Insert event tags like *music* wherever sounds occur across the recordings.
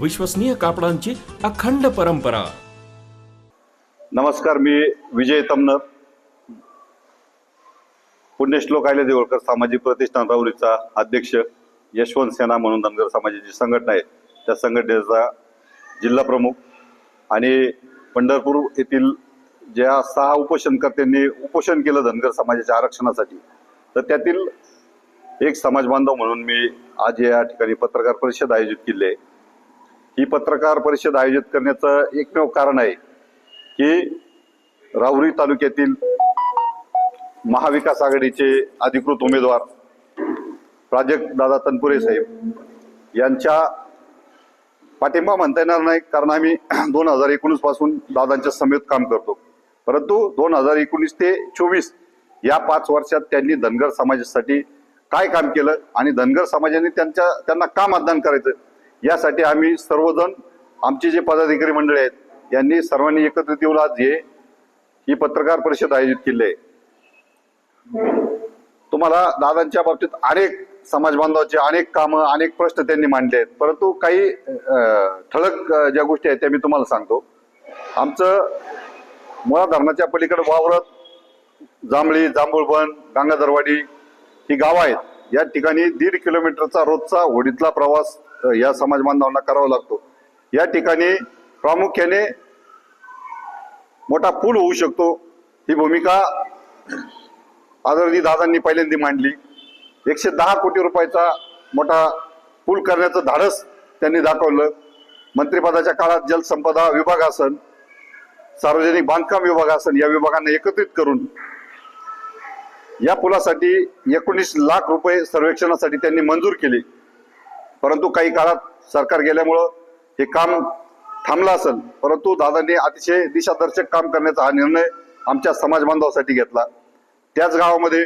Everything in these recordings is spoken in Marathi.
विश्वसनीय कापडांची अखंड परंपरा. नमस्कार मी विजय तमनर. पुण्यश्लोक आयले देवळकर सामाजिक प्रतिष्ठान राहुरीचा अध्यक्ष यशवंत सेना म्हणून धनगर समाजाची संघटना आहे त्या संघटनेचा जिल्हा प्रमुख आणि पंढरपूर येथील ज्या सहा उपोषणकर्त्यांनी उपोषण केलं धनगर समाजाच्या आरक्षणासाठी तर त्यातील एक समाज बांधव म्हणून मी आज या ठिकाणी पत्रकार परिषद आयोजित केली आहे. ही पत्रकार परिषद आयोजित करण्याचं एकमेव कारण आहे की राहुरी तालुक्यातील महाविकास आघाडीचे अधिकृत उमेदवार प्राजक्त दादा तनपुरे साहेब यांच्या पाठिंबा म्हणता येणार नाही कारण आम्ही *clears throat* दोन हजार एकोणीसपासून दादांच्या समेत काम करतो. परंतु दोन हजार एकोणीस ते चोवीस या पाच वर्षात त्यांनी धनगर समाजासाठी काय काम केलं आणि धनगर समाजाने त्यांच्या त्यांना का मतदान करायचं? यासाठी आम्ही सर्वजण आमचे जे पदाधिकारी मंडळी आहेत यांनी सर्वांनी एकत्रित येऊन आज हे ही पत्रकार परिषद आयोजित केली आहे. तुम्हाला दादांच्या बाबतीत अनेक समाज बांधवाचे अनेक कामं अनेक प्रश्न त्यांनी मांडले आहेत. परंतु काही ठळक ज्या गोष्टी आहेत त्या मी तुम्हाला सांगतो. आमचं मुळा धरणाच्या पलीकडे वावरत जांभळी जांभूळबन गंगाधरवाडी ही गावं आहेत. या ठिकाणी दीड किलोमीटरचा रोजचा होडीतला प्रवास या समाज बांधवांना करावा लागतो. या ठिकाणी प्रामुख्याने मोठा पूल होऊ शकतो. ही भूमिका आदरणीय दादांनी पहिल्यांदा मांडली. एकशे दहा कोटी रुपयाचा मोठा पूल करण्याचं धाडस त्यांनी दाखवलं. मंत्रिपदाच्या काळात जलसंपदा विभाग असन सार्वजनिक बांधकाम विभाग असन या विभागांना एकत्रित करून या पुलासाठी एकोणीस लाख रुपये सर्वेक्षणासाठी त्यांनी मंजूर केले. परंतु काही काळात सरकार गेल्यामुळं हे काम थांबलं असेल. परंतु दादांनी अतिशय दिशादर्शक काम करण्याचा हा निर्णय आमच्या समाज बांधवासाठी घेतला. त्याच गावामध्ये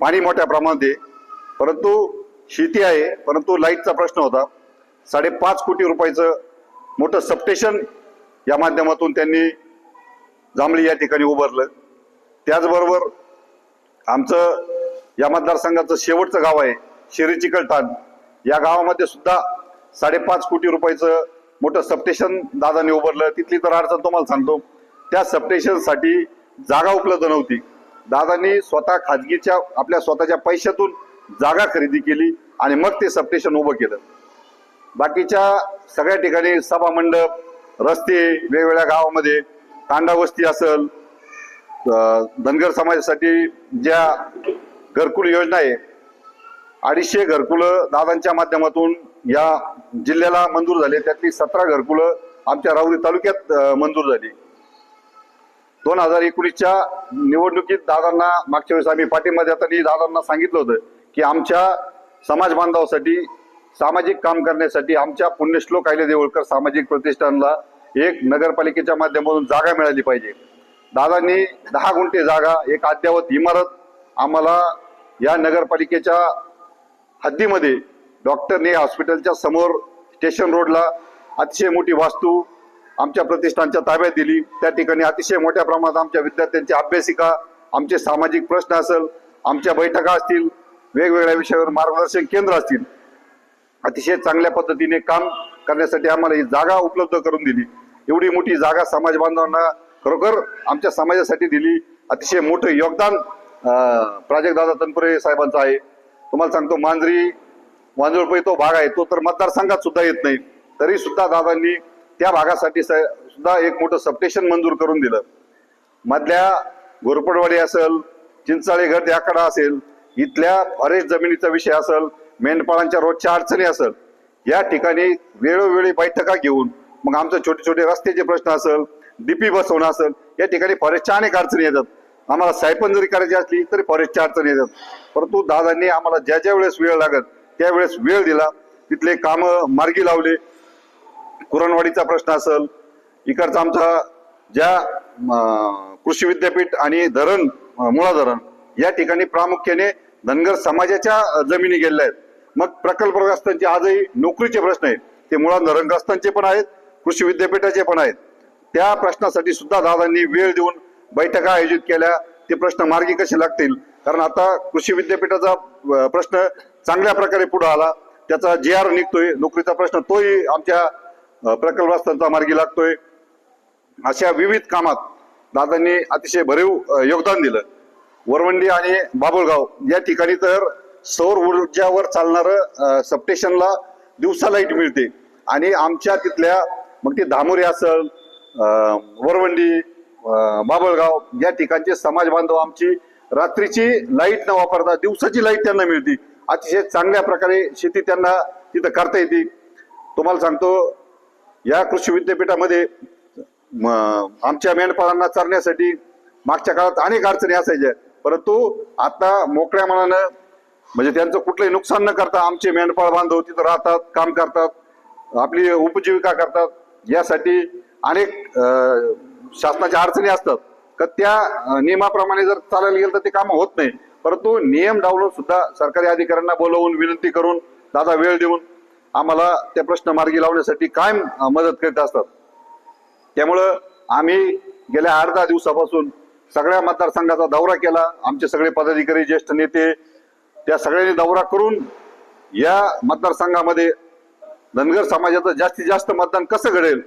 पाणी मोठ्या प्रमाणात आहे. परंतु शेती आहे. परंतु लाईटचा प्रश्न होता. साडेपाच कोटी रुपयाचं मोठं सबस्टेशन या माध्यमातून त्यांनी जांभळी या ठिकाणी उभारलं. त्याचबरोबर आमचं या मतदारसंघाचं शेवटचं गाव आहे शिरी चिकलठाण. या गावामध्ये सुद्धा साडेपाच कोटी रुपयाचं मोठं सबस्टेशन दादाने उभारलं. तिथली तर अडचण तुम्हाला सांगतो. त्या सबस्टेशनसाठी जागा उपलब्ध नव्हती. दादांनी स्वतः खाजगीच्या आपल्या स्वतःच्या पैशातून जागा खरेदी केली आणि मग ते सबस्टेशन उभं केलं. बाकीच्या सगळ्या ठिकाणी सभा मंडप रस्ते वेगवेगळ्या गावामध्ये तांडा वस्ती असेल धनगर समाजासाठी ज्या घरकुल योजना आहे अडीचशे घरकुलं दादांच्या माध्यमातून या जिल्ह्याला मंजूर झाले. त्यातली सतरा घरकुलं आमच्या राहुरी तालुक्यात मंजूर झाली. दोन हजार एकोणीसच्या निवडणुकीत दादांना मागच्या वेळेस आम्ही पाठिंबा देताना दादांना सांगितलं होतं की आमच्या समाज बांधवासाठी सामाजिक काम करण्यासाठी आमच्या पुण्यश्लोक आयले देवळकर सामाजिक प्रतिष्ठानला एक नगरपालिकेच्या माध्यमातून जागा मिळाली पाहिजे. दादांनी दहा गुंठे जागा एक अद्यावत इमारत आम्हाला या नगरपालिकेच्या हद्दीमध्ये डॉक्टरने हॉस्पिटलच्या समोर स्टेशन रोडला अतिशय मोठी वास्तू आमच्या प्रतिष्ठानच्या ताब्यात दिली. त्या ठिकाणी अतिशय मोठ्या प्रमाणात आमच्या विद्यार्थ्यांची अभ्यासिका आमचे सामाजिक प्रश्न असेल आमच्या बैठका असतील वेगवेगळ्या विषयावर मार्गदर्शन केंद्र असतील. अतिशय चांगल्या पद्धतीने काम करण्यासाठी आम्हाला ही जागा उपलब्ध करून दिली. एवढी मोठी जागा समाज बांधवांना खरोखर आमच्या समाजासाठी दिली अतिशय मोठं योगदान अं, प्राजक्त दादा तनपुरे साहेबांचं आहे. तुम्हाला सांगतो मांजरी वांजुळपई तो भाग आहे तो तर मतदारसंघात सुद्धा येत नाही. तरी सुद्धा दादांनी त्या भागासाठी स- सुद्धा एक मोठं सबस्टेशन मंजूर करून दिलं. मधल्या घोरपडवाडी असेल चिंचाळे घर आकडा असेल इथल्या फॉरेस्ट जमिनीचा विषय असेल मेंढपाळांच्या रोजच्या अडचणी असेल या ठिकाणी वेळोवेळी बैठका घेऊन मग आमचे छोटे छोटे रस्त्याचे प्रश्न असेल डीपी बसवणं असेल या ठिकाणी फॉरेस्टच्या अनेक अडचणी येतात. आम्हाला सायपन जरी करायची असली तरी फॉरेस्टच्या अडचणी येतात. परंतु दादांनी आम्हाला ज्या ज्या वेळेस वेळ लागत त्यावेळेस वेळ दिला. तिथले कामं मार्गी लावले. कुरणवाडीचा प्रश्न असेल इकडचा आमचा ज्या कृषी विद्यापीठ आणि धरण मुळा धरण या ठिकाणी प्रामुख्याने धनगर समाजाच्या जमिनी गेलेल्या आहेत. मग प्रकल्पग्रस्तांचे आजही नोकरीचे प्रश्न आहेत. ते मुळात धरणग्रस्तांचे पण आहेत कृषी विद्यापीठाचे पण आहेत. त्या प्रश्नासाठी सुद्धा दादांनी वेळ देऊन बैठका आयोजित केल्या. ते प्रश्न मार्गी कसे लागतील? कारण आता कृषी विद्यापीठाचा प्रश्न चांगल्या प्रकारे पुढे आला. त्याचा जे आर निघतोय. नोकरीचा प्रश्न तोही आमच्या प्रकल्पस्थांचा मार्गी लागतोय. अशा विविध कामात दादांनी अतिशय भरीव योगदान दिलं. वरवंडी आणि बाबुळगाव या ठिकाणी तर सौर ऊर्जावर चालणारं सबस्टेशनला दिवसा लाइट मिळते. आणि आमच्या तिथल्या मग ते धामोरी असल वरवंडी बाबळगाव या ठिकाणचे समाज बांधव आमची रात्रीची लाइट न वापरता दिवसाची लाइट त्यांना मिळते. अतिशय चांगल्या प्रकारे शेती त्यांना तिथं करता येते. तुम्हाला सांगतो या कृषी विद्यापीठामध्ये आमच्या मेंढपाळांना चरण्यासाठी मागच्या काळात अनेक अडचणी असायच्या. परंतु आता मोकळ्या मनानं म्हणजे त्यांचं कुठलंही नुकसान न करता आमचे मेंढपाळ बांधव तिथं राहतात काम करतात आपली उपजीविका करतात. यासाठी अनेक शासनाच्या अडचणी असतात का त्या नियमाप्रमाणे जर चालायला गेलं तर ते कामं होत नाही. परंतु नियम डावलून सुद्धा सरकारी अधिकाऱ्यांना बोलवून विनंती करून दादा वेळ देऊन आम्हाला ते प्रश्न मार्गी लावण्यासाठी कायम मदत करीत असतात. त्यामुळं आम्ही गेल्या अर्धा दिवसापासून सगळ्या मतदारसंघाचा दौरा केला. आमचे सगळे पदाधिकारी ज्येष्ठ नेते त्या सगळ्यांनी दौरा करून या मतदारसंघामध्ये धनगर समाजाचं जास्तीत जास्त मतदान कसं घडेल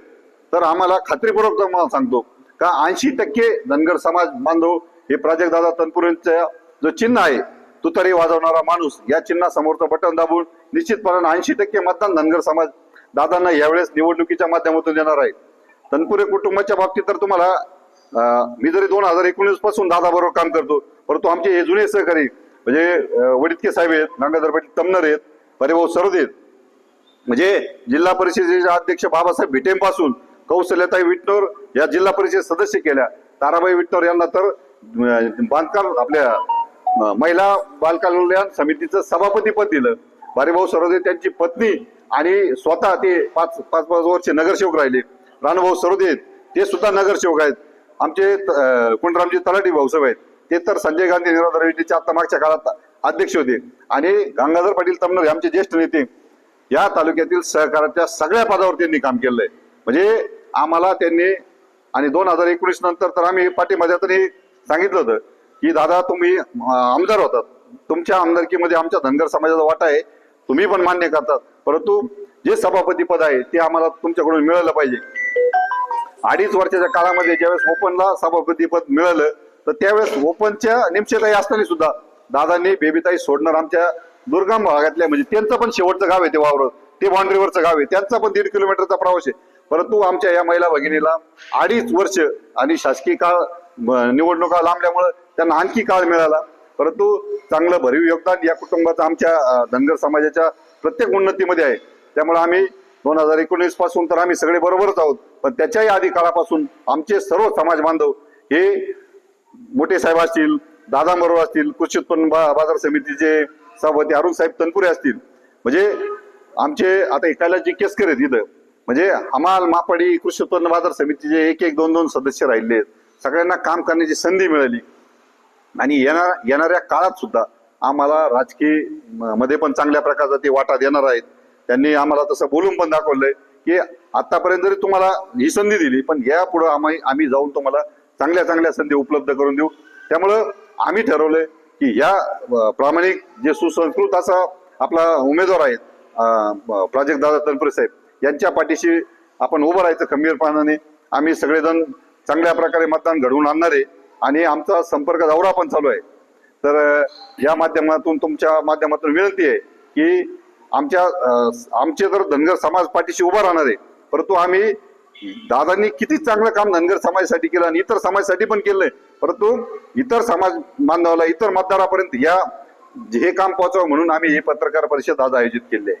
तर आम्हाला खात्रीपूर्वक तुम्हाला सांगतो का ऐंशी टक्के धनगर समाज बांधव हे प्राजक्तदादा तनपुरेंचा जो चिन्ह आहे तुतारी वाजवणारा माणूस या चिन्हासमोरचं बटन दाबून निश्चितपणे ऐंशी टक्के मतदान धनगर समाज दादांना यावेळेस निवडणुकीच्या माध्यमातून देणार आहे. तनपुरे कुटुंबाच्या बाबतीत तर तुम्हाला मी जरी दोन हजार एकोणीसपासून दादा बरोबर काम करतो परंतु आमचे हे जुने सहकारी म्हणजे वडितके साहेब आहेत गंगाधर पाटील तमनर आहेत परिभाऊ सरद आहेत. म्हणजे जिल्हा परिषदेचे अध्यक्ष बाबासाहेब भिटेंपासून कौशल्यताई विटनोर या जिल्हा परिषद सदस्य केल्या. ताराबाई विटनोर यांना तर बांधकाम आपल्या महिला बालकल्याण समितीचं सभापती पद दिलं. भारीभाऊ सरोदे त्यांची पत्नी आणि स्वतः ते पाच पाच पाच वर्ष नगरसेवक राहिले. राणूभाऊ सरोदे आहेत ते सुद्धा नगरसेवक आहेत. आमचे कुंडरामजी तलाठी भाऊसाहेब आहेत ते तर संजय गांधी निराधार योजनेचे आता मागच्या काळात अध्यक्ष होते. आणि गंगाधर पाटील तमनर हे आमचे ज्येष्ठ नेते. या तालुक्यातील सहकाराच्या सगळ्या पदावर त्यांनी काम केलंय. म्हणजे आम्हाला त्यांनी आणि दोन हजार एकोणीस नंतर तर आम्ही पाठीमध्ये सांगितलं होतं की दादा तुम्ही आमदार होतात. तुमच्या आमदारकीमध्ये आमच्या धनगर समाजाचा वाटा आहे. तुम्ही पण मान्य करतात. परंतु जे सभापती पद आहे ते आम्हाला तुमच्याकडून मिळालं पाहिजे. अडीच वर्षाच्या काळामध्ये ज्यावेळेस ओपनला सभापती पद मिळालं तर त्यावेळेस ओपनच्या निमशेताई असताना सुद्धा दादांनी बेबीताई सोडणार आमच्या दुर्गम भागातल्या म्हणजे त्यांचं पण शेवटचं गाव आहे ते वावर ते बाउंड्रीवरचं गाव आहे. त्यांचा पण दीड किलोमीटरचा प्रवास आहे. परंतु आमच्या या महिला भगिनीला अडीच वर्ष आणि शासकीय काळ निवडणुका लांबल्यामुळं त्यांना आणखी काळ मिळाला. परंतु चांगलं भरीव योगदान या कुटुंबाचं आमच्या धनगर समाजाच्या प्रत्येक उन्नतीमध्ये आहे. त्यामुळे आम्ही दोन हजार एकोणीसपासून तर आम्ही सगळे बरोबरच आहोत. पण त्याच्याही आधी काळापासून आमचे सर्व समाज बांधव हे मोठे साहेब असतील दादा बरोबर असतील कृषी उत्पन्न बा- बाजार समितीचे सभापती अरुण साहेब तनपुरे असतील. म्हणजे आमचे आता कैलासजी केसकर आहेत इथं. म्हणजे हमाल मापाडी कृषी उत्पन्न बाजार समितीचे एक एक दोन दोन सदस्य राहिले आहेत. सगळ्यांना काम करण्याची संधी मिळाली. आणि येणार येणाऱ्या काळात सुद्धा आम्हाला राजकीय म- मध्ये पण चांगल्या प्रकारचा ते वाटा देणार आहेत. त्यांनी आम्हाला तसं बोलून पण दाखवलंय की आतापर्यंत जरी तुम्हाला ही संधी दिली पण या पुढे आम्ही आम्ही जाऊन तुम्हाला चांगल्या चांगल्या संधी उपलब्ध करून देऊ. त्यामुळं आम्ही ठरवलंय की या प्रामाणिक जे सुसंस्कृत असा आपला उमेदवार आहेत प्राजक्त दादा तनपुरे साहेब यांच्या पाठीशी आपण उभं राहायचं खंबीरपणाने आम्ही सगळेजण चांगल्या प्रकारे मतदान घडवून आणणार आहे. आणि आमचा संपर्क दौरा पण चालू आहे. तर या माध्यमातून तुमच्या माध्यमातून विनंती आहे की आमच्या आमचे तर धनगर समाज पाठीशी उभा राहणार आहे परंतु आम्ही दादांनी किती चांगलं काम धनगर समाजासाठी केलं आणि इतर समाजासाठी पण केलंय परंतु इतर समाज बांधवाला इतर मतदारापर्यंत या हे काम पोहोचावं म्हणून आम्ही हे पत्रकार परिषद आज आयोजित केली आहे.